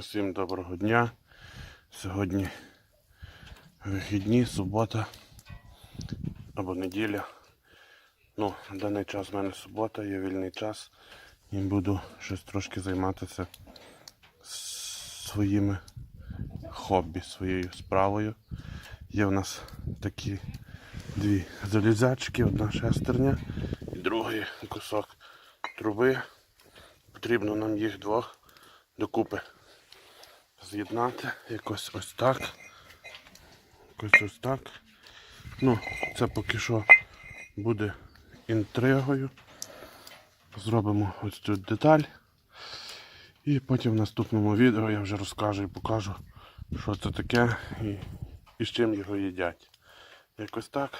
Усім доброго дня. Сьогодні вихідні, субота або неділя. Ну, в даний час в мене субота, є вільний час і буду щось трошки займатися своїми хобі, своєю справою. Є в нас такі дві залізячки, одна шестерня і другий кусок труби. Потрібно нам їх двох докупи з'єднати якось ось так. Якось ось так. Ну, це поки що буде інтригою. Зробимо ось цю деталь. І потім в наступному відео я вже розкажу і покажу, що це таке і, і з чим його їдять. Якось так.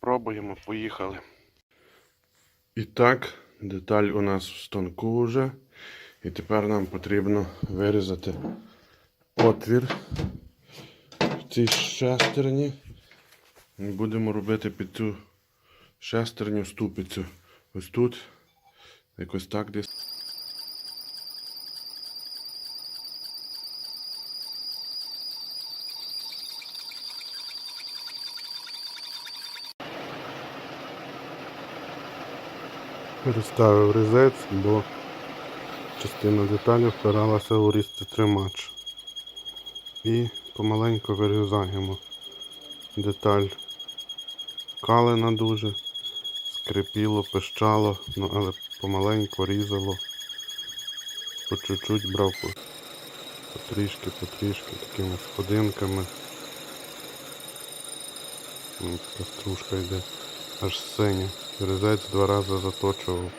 Пробуємо, поїхали. І так, деталь у нас в станку вже. І тепер нам потрібно вирізати отвір в цій шестерні. Будемо робити під цю шестерню ступицю. Ось тут. Якось так десь. Переставив резець, бо частина деталі впиралася у різці тримач. І помаленьку вирізаємо деталь калина дуже, скрипіло, пищало, ну але помаленьку різало, по чуть-чуть брав потрішки, потрішки, такими сходинками. Така стружка йде аж синя. Резець два рази заточував.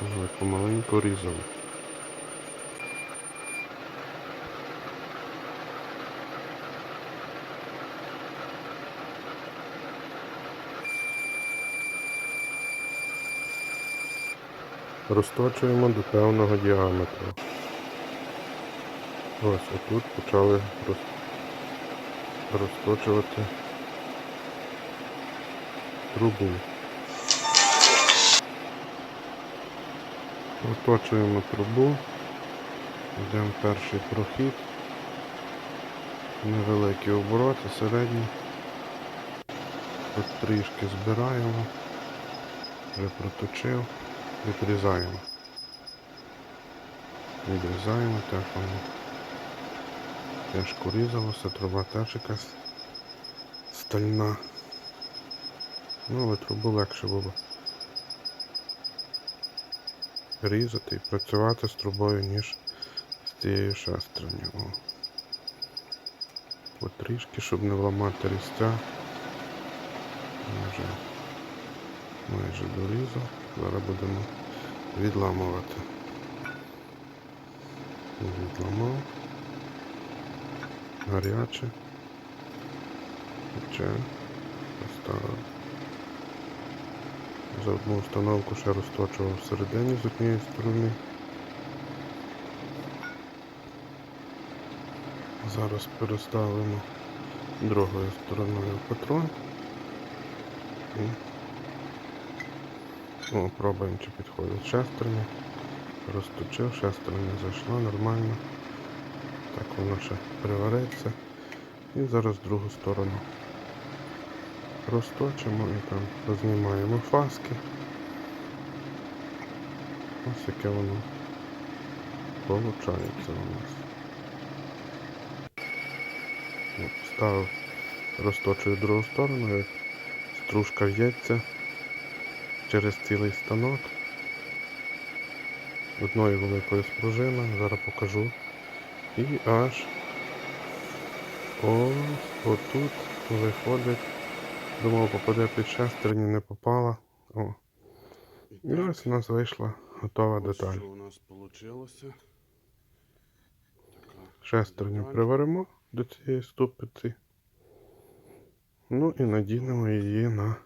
Але помаленьку різав. Розточуємо до певного діаметру. Ось отут почали роз... розточувати трубу. Оточуємо трубу, йдемо перший прохід, невеликі обороти, середні. Тут трішки збираємо, вже проточив, відрізаємо. Відрізаємо, так воно тяжко різалося, труба теж якась стальна. Ну, але трубу легше було різати і працювати з трубою, ніж з цією. О. Потрішки, щоб не вламати різця. Вже майже дорізав. Зараз будемо відламувати. Відламав. Гаряче. Пече. Поставив. За одну установку ще розточував всередині з однієї сторони. Зараз переставимо другою стороною патрон. І... О, пробуємо чи підходить шестерня. Розточив, шестерня зайшла нормально. Так воно ще привариться. І зараз другу сторону розточимо і там познімаємо фаски. Ось яке воно получається у нас. От, Ставив, розточую другу сторону, як стружка в'ється через цілий станок. Одною великою спружиною, зараз покажу. І аж ось отут виходить. Думав, попаде під шестерню, не попала. О. І ось у нас вийшла готова деталь. Що у нас вийшло? Шестерню приваримо до цієї ступиці. Ну і надінемо її на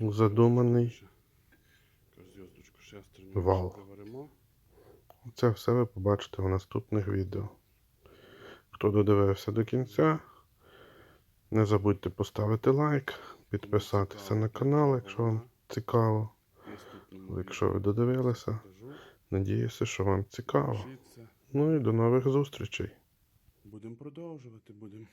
задуманий. Вал. Це все ви побачите в наступних відео. Хто додивився до кінця, не забудьте поставити лайк, підписатися на канал, якщо вам цікаво. Якщо ви додивилися. Надіюся, що вам цікаво. Ну і до нових зустрічей. Будемо продовжувати, будемо